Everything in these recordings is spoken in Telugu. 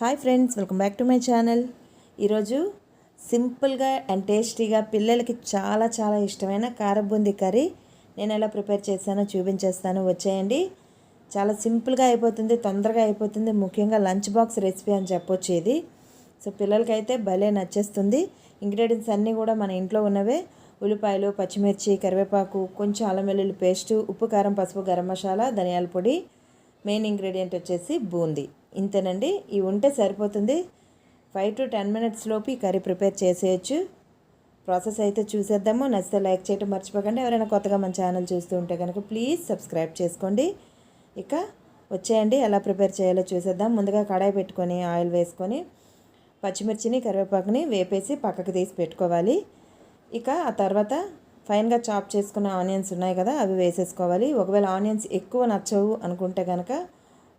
Hi friends welcome back to my channel. ఈరోజు సింపుల్గా అండ్ టేస్టీగా పిల్లలకి చాలా చాలా ఇష్టమైన కారబూంది కర్రీ నేను ఎలా ప్రిపేర్ చేశానో చూపించేస్తాను. వచ్చేయండి. చాలా సింపుల్గా అయిపోతుంది తొందరగా అయిపోతుంది. ముఖ్యంగా లంచ్ బాక్స్ రెసిపీ అని చెప్పొచ్చు ఇది. సో పిల్లలకైతే భలే నచ్చేస్తుంది. ఇంగ్రీడియంట్స్ అన్నీ కూడా మన ఇంట్లో ఉన్నవే. ఉల్లిపాయలు పచ్చిమిర్చి కరివేపాకు కొంచెం అల్లం వెల్లుల్లి పేస్టు ఉప్పు కారం పసుపు గరం మసాలా ధనియాల పొడి మెయిన్ ఇంగ్రీడియంట్ వచ్చేసి బూందీ. ఇంతేనండి ఇవి ఉంటే సరిపోతుంది. ఫైవ్ టు టెన్ మినిట్స్ లోపు ఈ కర్రీ ప్రిపేర్ చేసేయచ్చు. ప్రాసెస్ అయితే చూసేద్దాము. నచ్చితే లైక్ చేయటం మర్చిపోకండి. ఎవరైనా కొత్తగా మన ఛానల్ చూస్తూ ఉంటే కనుక ప్లీజ్ సబ్స్క్రైబ్ చేసుకోండి. ఇక వచ్చేయండి. ఎలా ప్రిపేర్ చేయాలో చూసేద్దాం. ముందుగా కడాయి పెట్టుకొని ఆయిల్ వేసుకొని పచ్చిమిర్చిని కరివేపాకుని వేపేసి పక్కకు తీసి పెట్టుకోవాలి. ఇక ఆ తర్వాత ఫైన్గా చాప్ చేసుకున్న ఆనియన్స్ ఉన్నాయి కదా అవి వేసేసుకోవాలి. ఒకవేళ ఆనియన్స్ ఎక్కువ నచ్చవు అనుకుంటే కనుక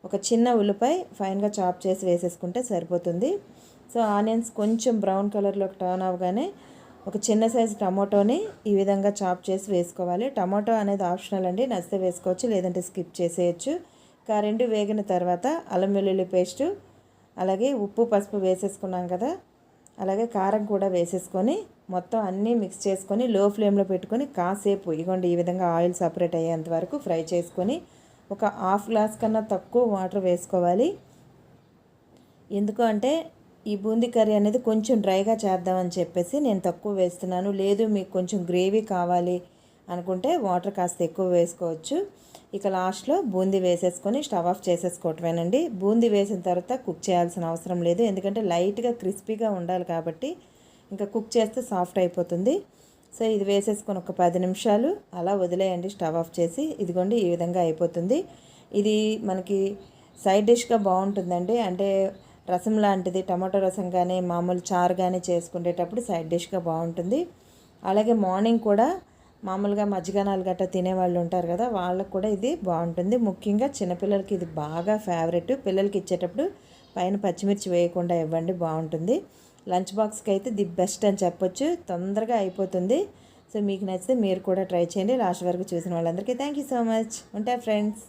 ఒక చిన్న ఉల్లిపాయ ఫైన్గా చాప్ చేసి వేసేసుకుంటే సరిపోతుంది. సో ఆనియన్స్ కొంచెం బ్రౌన్ కలర్లోకి టర్న్ అవ్వగానే ఒక చిన్న సైజు టమాటోని ఈ విధంగా చాప్ చేసి వేసుకోవాలి. టమాటో అనేది ఆప్షనల్ అండి నచ్చితే వేసుకోవచ్చు లేదంటే స్కిప్ చేసేయచ్చు. ఇంకా రెండు వేగిన తర్వాత అల్లం వెల్లుల్లి పేస్టు అలాగే ఉప్పు పసుపు వేసేసుకున్నాం కదా అలాగే కారం కూడా వేసేసుకొని మొత్తం అన్నీ మిక్స్ చేసుకొని లో ఫ్లేమ్లో పెట్టుకొని కాసేపు ఇగోండి ఈ విధంగా ఆయిల్ సపరేట్ అయ్యేంత వరకు ఫ్రై చేసుకొని ఒక హాఫ్ గ్లాస్ కన్నా తక్కువ వాటర్ వేసుకోవాలి. ఎందుకు అంటే ఈ బూందీ కర్రీ అనేది కొంచెం డ్రైగా చేద్దామని చెప్పేసి నేను తక్కువ వేస్తున్నాను. లేదు మీకు కొంచెం గ్రేవీ కావాలి అనుకుంటే వాటర్ కాస్త ఎక్కువ వేసుకోవచ్చు. ఇక లాస్ట్లో బూందీ వేసేసుకొని స్టవ్ ఆఫ్ చేసేసుకోవటమేనండి. బూందీ వేసిన తర్వాత కుక్ చేయాల్సిన అవసరం లేదు. ఎందుకంటే లైట్గా క్రిస్పీగా ఉండాలి కాబట్టి ఇంకా కుక్ చేస్తే సాఫ్ట్ అయిపోతుంది. సో ఇది వేసేసుకొని ఒక పది నిమిషాలు అలా వదిలేయండి స్టవ్ ఆఫ్ చేసి. ఇదిగోండి ఈ విధంగా అయిపోతుంది. ఇది మనకి సైడ్ డిష్గా బాగుంటుందండి. అంటే రసం లాంటిది టమాటో రసం కానీ మామూలు చారు కానీ చేసుకునేటప్పుడు సైడ్ డిష్గా బాగుంటుంది. అలాగే మార్నింగ్ కూడా మామూలుగా మజ్జిగనాలు గట్రా తినేవాళ్ళు ఉంటారు కదా వాళ్ళకు కూడా ఇది బాగుంటుంది. ముఖ్యంగా చిన్నపిల్లలకి ఇది బాగా ఫేవరెట్. పిల్లలకి ఇచ్చేటప్పుడు పైన పచ్చిమిర్చి వేయకుండా ఇవ్వండి బాగుంటుంది. లంచ్ బాక్స్కి అయితే ది బెస్ట్ అని చెప్పొచ్చు. తొందరగా అయిపోతుంది. సో మీకు నచ్చితే మీరు కూడా ట్రై చేయండి. లాస్ట్ వరకు చూసిన వాళ్ళందరికీ థ్యాంక్ యూ సో మచ్. ఉంటా ఫ్రెండ్స్.